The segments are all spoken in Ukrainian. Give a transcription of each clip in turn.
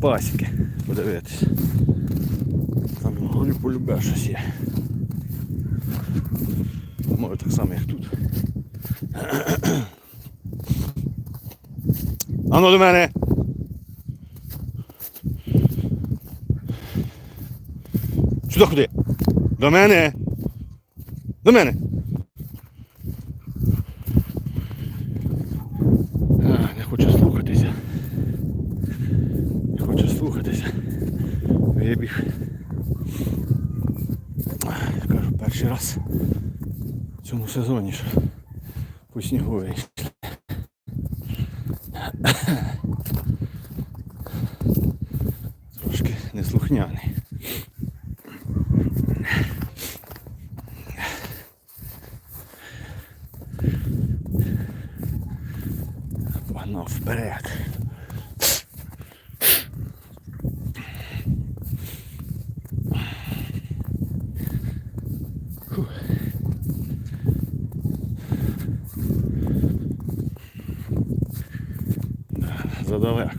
пасіки подивитися. Там говорю, полюбе щось є. Може так само, як тут. Ану до мене. Сюди ходи. До мене. До мене. Сезоні, ж по сніговій. Трошки неслухняний. Погнав вперед. Фух. Да, Задалеко.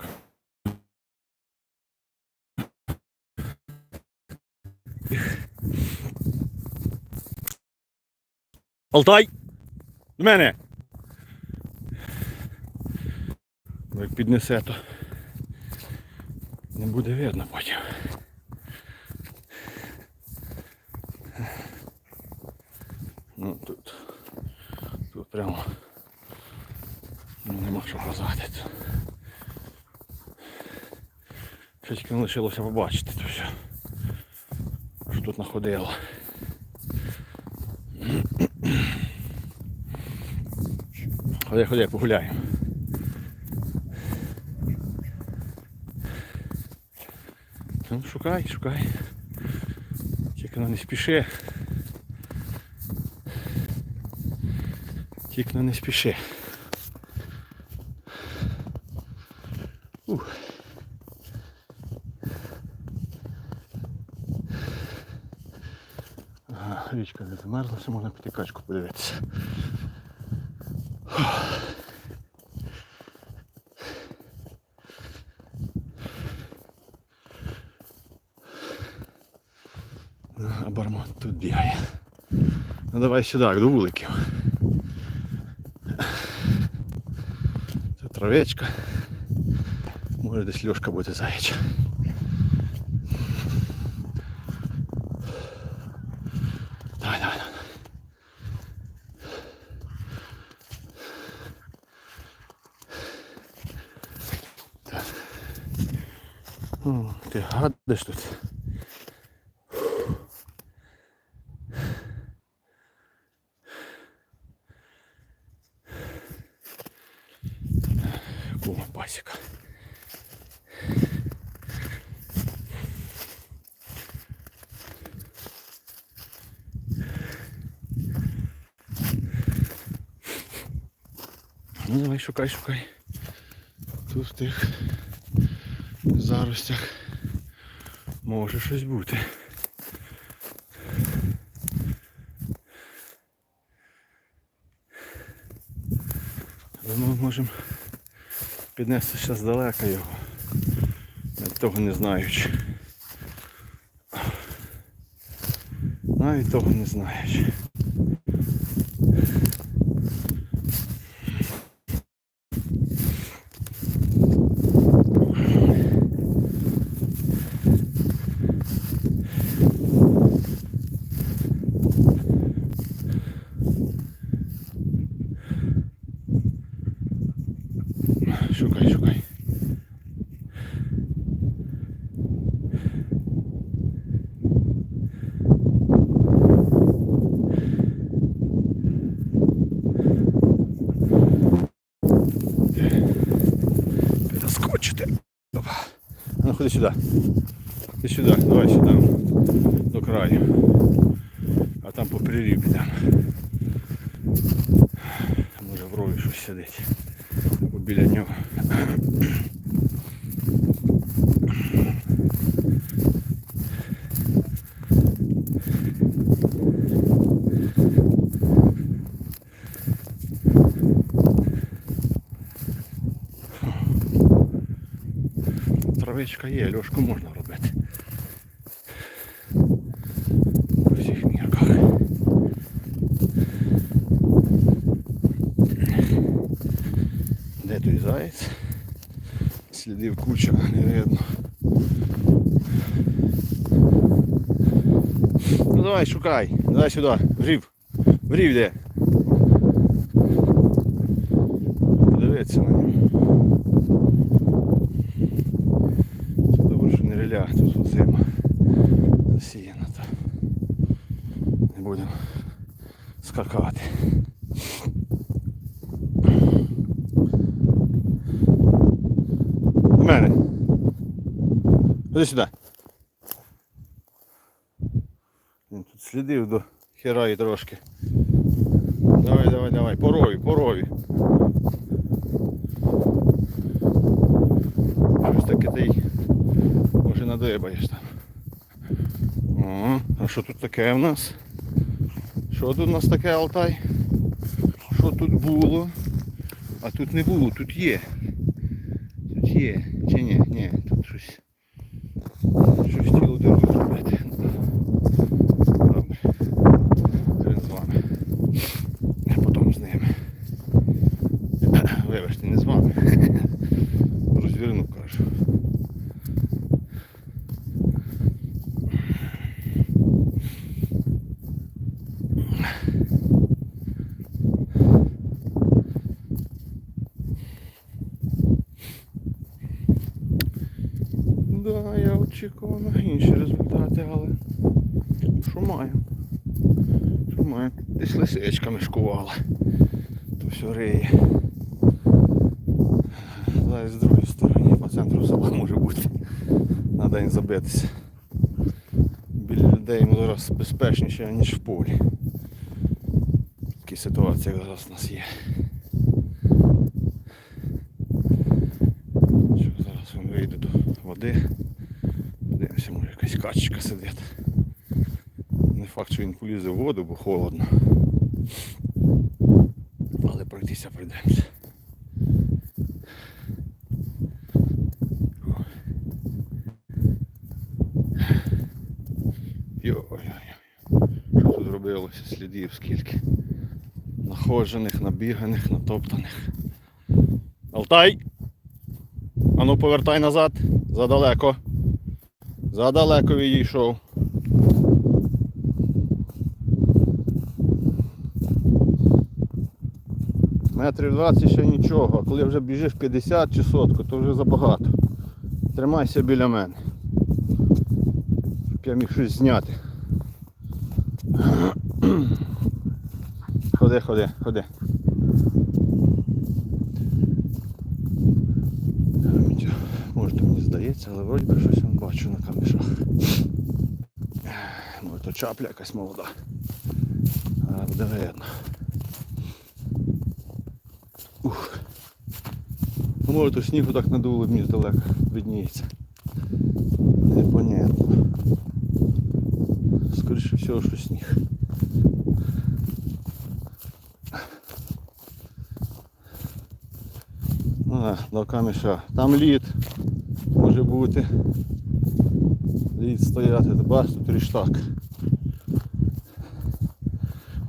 Алтай! До мене! Ну, Як піднесе, то не буде видно потім. Ну тут, тут прямо нема що казати. Тут. Що тільки не лишилося побачити, то все. Що тут находило. Ходи, ходи, погуляємо. Ну, шукай, шукай. Тільки ну, не спіши. Тільки ну, не спіши. Річка не замерзла, ще можна піти качку подивитися. А бармон тут бігає. Ну давай сюди, до вуликів. Це травечка. Може десь льошка буде заяча. О, Ти гадиш тут. Кума пасіка. Ну давай шукай, шукай. Тут в заростях може щось бути. Але ми можемо піднести ще здалека його. Навіть того не знаючи. Навіть того не знаючи. Опа. А Ну ходи сюди. Ти сюди, давай сюди. До краю. А там по приріб підемо. Може в рові щось сидить. Або біля нього. травичка є, льошку можна робити. У всіх мірках. Де той заєць? Слідів куча, не видно. Ну давай шукай, давай сюди, врів. Врів де. Подивиться на нього. Будемо скакати. До мене. Ходи сюди. Він тут слідив до херає трошки. Давай, давай, давай, порові, порові. Щось таке ти може надибаєш там. А що тут таке в нас? Що тут у нас таке Алтай? Що тут було? А тут не було, тут є. Тут є. Чи ні? Ні, тут щось. Щось тіло дорогу зробити. Добре. Хрен з вами. Я потім з ними. Вибачте, не з вами. Розвірну кажу. Да, я очікував на інші результати, але що маю? Що маю? Десь лисичка мешкувала. То все риє. Зараз з другої сторони, по центру села може бути. На день забитися. Біля людей йому зараз безпечніше, ніж в полі. Такі ситуації зараз у нас є. Що зараз він вийде до води. Подивимося, може якась качечка сидить. Не факт, що він полізе в воду, бо холодно. Але пройтися прийдемося. Що тут робилося? Слідів скільки. Находжених, набіганих, натоптаних. Алтай! Ану повертай назад. Задалеко. Задалеко відійшов. Метрів 20 ще нічого, а коли вже біжиш 50 чи сотку, то вже забагато. Тримайся біля мене. Щоб я міг щось зняти. Ходи, ходи, ходи. Може то мені здається, але вроді би щось я бачу на камішах. Може то чапля якась молода. А буде видно. Ух. Ну, може то снігу так надуло, мені здалека видніється. Непонятно. Скоріше всього, що сніг. Ну, до каміша. Там лід може бути. Лід стояти, ти бачиш, тут ріштак.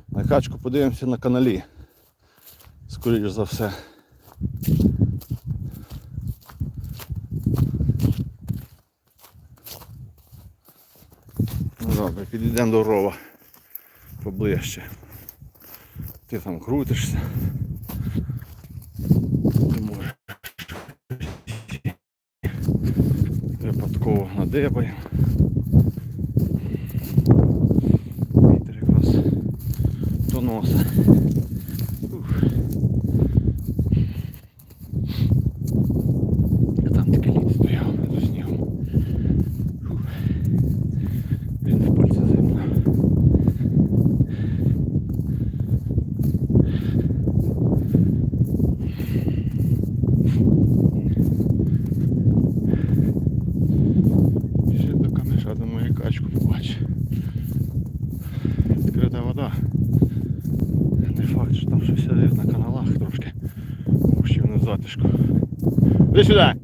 На качку подивимося на каналі. Скоріше за все. Ну добре, підійдемо до рова поближче. Ти там крутишся. Ти можеш випадково надибаємо. Вітер якраз до носа. Ух. А там таке лід стояв за снігом. Ух. Блін, в пальці зимно. Ще до камеша, думаю, качку побачу. Відкрита вода. Не факт, що там щось є на каналах трошки. Затишку. Іди сюди!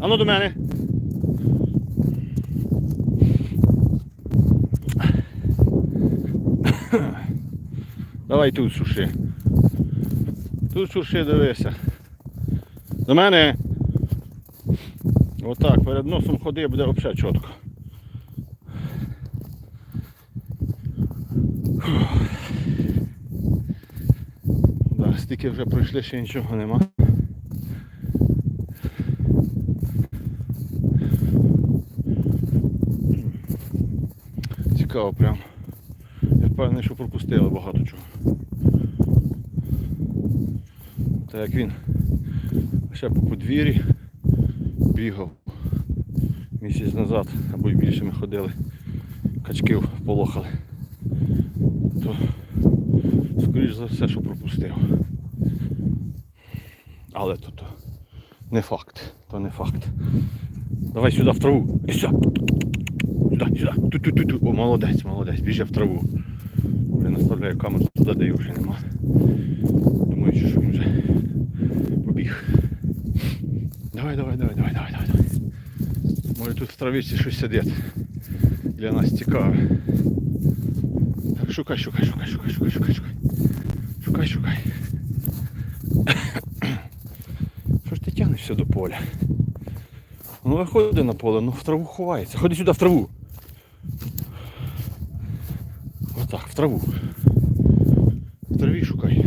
Ану до мене. Давай тут суши. Тут суши дивися. До мене. Отак, перед носом ходи, буде взагалі чітко. Да, стільки вже пройшли, ще нічого нема. Цікаво прям. Я впевнений, що пропустили багато чого. Так як він ще по подвір'ї бігав місяць назад, або й більше ми ходили, качків полохали, то скоріш за все, що пропустив. Але то, то не факт, то не факт. Давай сюди в траву. І сюди. Сюди, сюди. Тут, тут, тут, тут. О, молодець, молодець, біжи в траву. Я наставляю камеру туди, де його вже нема. Думаю, що він вже побіг. Давай, давай, давай, давай, давай, давай. Може тут в травичці щось сидить. Для нас цікаве. Так, шукай, шукай, шукай, шукай, шукай, шукай, шукай. Шукай, шукай. Що ж ти тягнешся до поля? Ну виходи на поле, ну в траву ховається. Ходи сюди в траву. Отак, в траву. В траві шукай.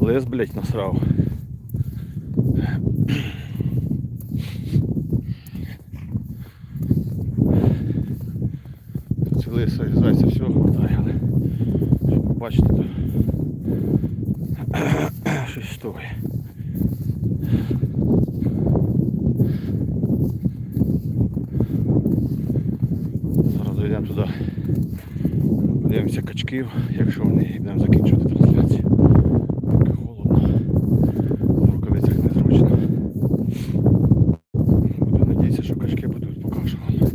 Лес, блять, насрав. Тут ці лиса і зайця все хватає, але щоб побачити, то щось вы? Зараз дійдемо туди. Подивимося качків, якщо вони і будемо закінчувати трансляцію. Поки холодно. В рукавицях незручно. Буду надіятися, що качки будуть покажу вам.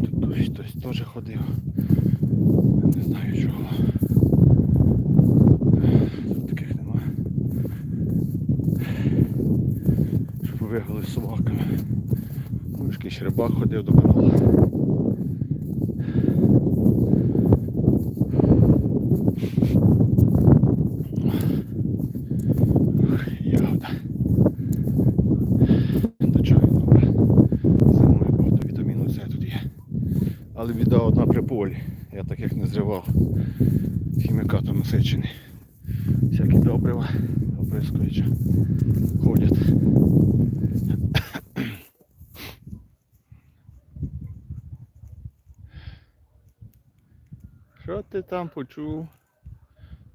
Тут хтось, хтось теж ходив. Не знаю чого. Тут таких нема. Щоб побігали з собаками. Ну, якийсь рибак ходив до каналу. Ягода. До чого добре. Зимою багато вітаміну С тут є. Але біда одна при полі. Я таких не зривав. Хімікатом насичений. Всякі добрива, оприскуючи. Ходять. Що ти там почув?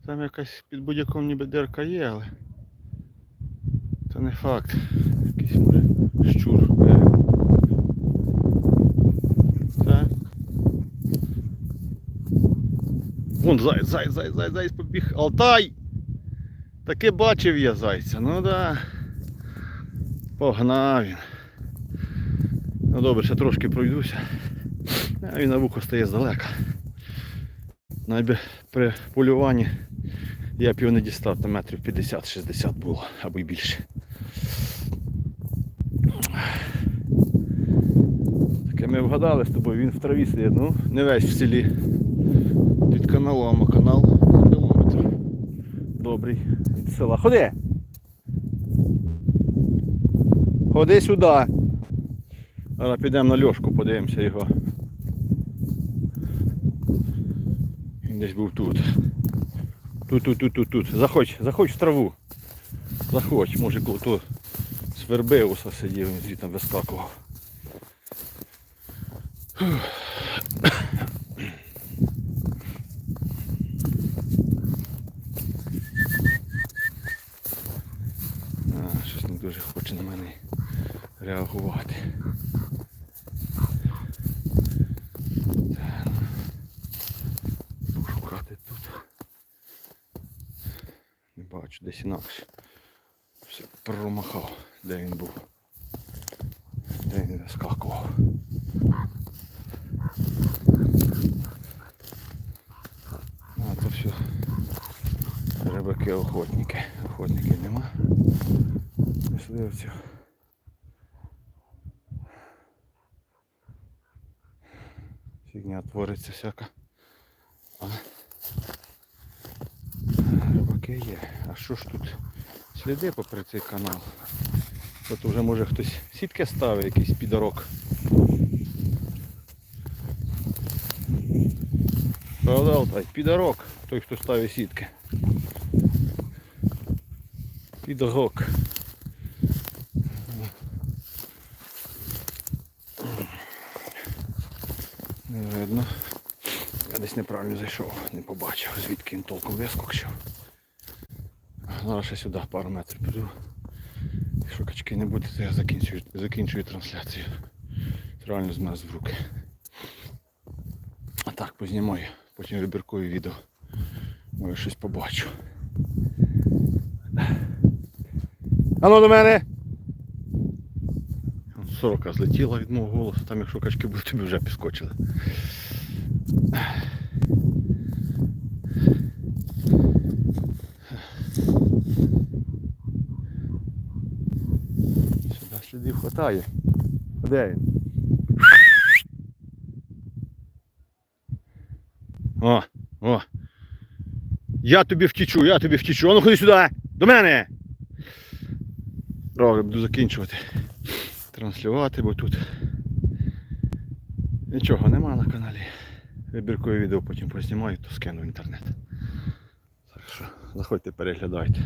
Там якась під будь-яком ніби дирка є, але це не факт. Якийсь може щур. Вон заяць, заяць, заяць, заяць, заяць побіг. Алтай! Таки бачив я зайця, ну да. Погнав він. Ну добре, ще трошки пройдуся. А він на вухо стає здалека. Навіть при полюванні я б його не дістав, там метрів 50-60 було, або й більше. Таке ми вгадали з тобою, він в траві сидить, ну, не весь в селі. Під каналом, а канал кілометр. Добрий від села. Ходи! Ходи сюди. Зараз підемо на льошку, подивимося його. Він десь був тут. Тут, тут, тут, тут, тут. Заходь, заходь в траву. Заходь, може то свербеуса сидів, він звідти вискакував. А, щось не дуже хоче на мене реагувати. Так. Пошукати тут. Не бачу, десь інакше. Все промахав, де він був. Де він вискакував. А то все рибаки охотники. Охотників нема. Мисливців. Фігня твориться всяка. А рибаки є. А що ж тут? Сліди попри цей канал. Тут вже може хтось сітки ставить, якийсь підорок. Правда, Алтай? Підорок, той, хто ставить сітки. Підорок. Не видно. Я десь неправильно зайшов, не побачив, звідки він толком вискокчив. Зараз ще сюди пару метрів піду. Якщо качки не буде, то я закінчую, закінчую трансляцію. Реально змерз в руки. А так познімаю, потім вибіркую відео. Може щось побачу. Ану до мене! Сорока злетіла від мого голосу, там якщо качки будуть, тобі вже підскочили. Сюди слідів хватає. Де він? О, о. Я тобі втічу, я тобі втічу. А ну ходи сюди! До мене! Добре, буду закінчувати. Транслювати, бо тут нічого нема на каналі. Вибіркове відео потім познімаю, то скину в інтернет. Так що заходьте, переглядайте.